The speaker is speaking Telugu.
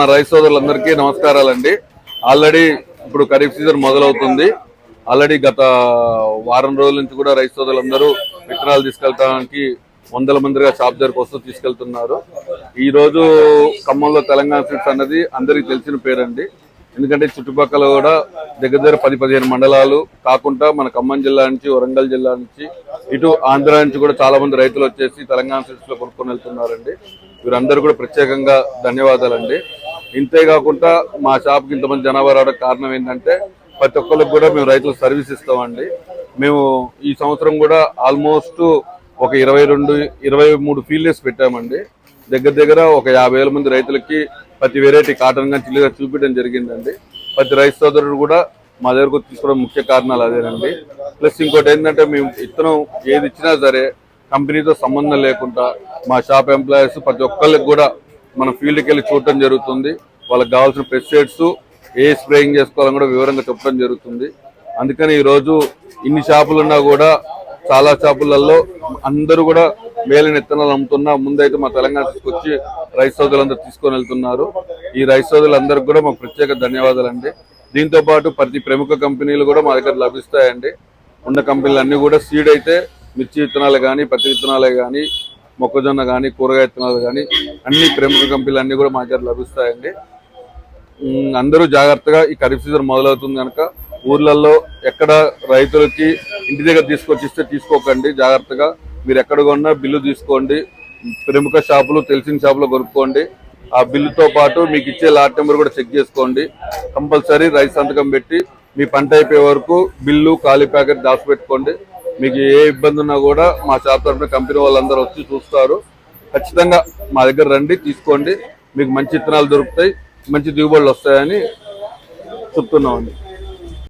మా రైస్ సోదరులందరికీ నమస్కారాలండి. ఆల్రెడీ ఇప్పుడు ఖరీఫ్ సీజన్ మొదలవుతుంది. ఆల్రెడీ గత వారం రోజుల నుంచి కూడా రైస్ సోదరులందరూ విత్తనాలు తీసుకెళ్ళడానికి వందల మందిగా షాప్ దగ్గరకు వస్తూ తీసుకెళ్తున్నారు. ఈ రోజు ఖమ్మంలో తెలంగాణ స్వీట్స్ అన్నది అందరికీ తెలిసిన పేరండి. ఎందుకంటే చుట్టుపక్కల కూడా దగ్గర దగ్గర పది పదిహేను మండలాలు కాకుండా మన ఖమ్మం జిల్లా నుంచి వరంగల్ జిల్లా నుంచి ఇటు ఆంధ్ర నుంచి కూడా చాలా మంది రైతులు వచ్చేసి తెలంగాణ సీడ్స్లో కొనుక్కొని వెళ్తున్నారండి. వీరందరూ కూడా ప్రత్యేకంగా ధన్యవాదాలండి. ఇంతే కాకుండా మా షాప్కి ఇంతమంది జనాభా రావడానికి కారణం ఏంటంటే ప్రతి ఒక్కరికి కూడా మేము రైతులకు సర్వీస్ ఇస్తామండి. మేము ఈ సంవత్సరం కూడా ఆల్మోస్ట్ ఒక ఇరవై రెండు ఇరవై మూడు ఫీల్డ్స్ పెట్టామండి. దగ్గర దగ్గర ఒక యాభై వేల మంది రైతులకి ప్రతి వెరైటీ కాటన్ కానీ చిల్లిగా చూపించడం జరిగిందండి. ప్రతి రైతు సోదరుడు కూడా మా దగ్గరకు తీసుకోవడం ముఖ్య కారణాలు అదేనండి. ప్లస్ ఇంకోటి ఏంటంటే మేము ఇత్తనం ఏది ఇచ్చినా సరే కంపెనీతో సంబంధం లేకుండా మా షాప్ ఎంప్లాయీస్ ప్రతి ఒక్కరికి కూడా మన ఫీల్డ్కి వెళ్ళి చూడటం జరుగుతుంది. వాళ్ళకి కావాల్సిన పెస్టిసైడ్స్ ఏ స్ప్రేయింగ్ చేసుకోవాలని కూడా వివరంగా చెప్పడం జరుగుతుంది. అందుకని ఈరోజు ఇన్ని షాపులు ఉన్నా కూడా చాలా షాపులలో అందరూ కూడా మేలిన విత్తనాలు అమ్ముతున్నా ముందైతే మా తెలంగాణ తీసుకొచ్చి రైస్ సోదరులందరూ తీసుకొని వెళ్తున్నారు. ఈ రైస్ సోదరులందరికీ కూడా మాకు ప్రత్యేక ధన్యవాదాలండి. దీంతో పాటు ప్రతి ప్రముఖ కంపెనీలు కూడా మా దగ్గర లభిస్తాయండి. ఉన్న కంపెనీలు అన్నీ కూడా సీడ్ అయితే మిర్చి విత్తనాలు కానీ పత్తి విత్తనాలే కానీ మొక్కజొన్న కానీ కూరగాయ విత్తనాలు కానీ అన్ని ప్రముఖ కంపెనీలు అన్ని కూడా మా దగ్గర లభిస్తాయండి. అందరూ జాగ్రత్తగా ఈ ఖరీఫ్ సీజన్ మొదలవుతుంది కనుక ఊర్లలో ఎక్కడ రైతులకి ఇంటి దగ్గర తీసుకొచ్చి ఇస్తే తీసుకోకండి జాగ్రత్తగా. మీరు ఎక్కడ కొన్నా బిల్లు తీసుకోండి ప్రముఖ షాపులు తెలిసిన షాపులో కొనుక్కోండి. ఆ బిల్లుతో పాటు మీకు ఇచ్చే లాట్ నెంబర్ కూడా చెక్ చేసుకోండి. కంపల్సరీ రైస్ సంతకం పెట్టి మీ పంట అయిపోయే వరకు బిల్లు ఖాళీ ప్యాకెట్ దాచిపెట్టుకోండి. మీకు ఏ ఇబ్బంది ఉన్నా కూడా మా షాప్ తరఫున కంపెనీ వాళ్ళందరూ వచ్చి చూస్తారు. ఖచ్చితంగా మా దగ్గర రండి తీసుకోండి. మీకు మంచి విత్తనాలు దొరుకుతాయి మంచి దిగుబడులు వస్తాయని చెప్తున్నామండి.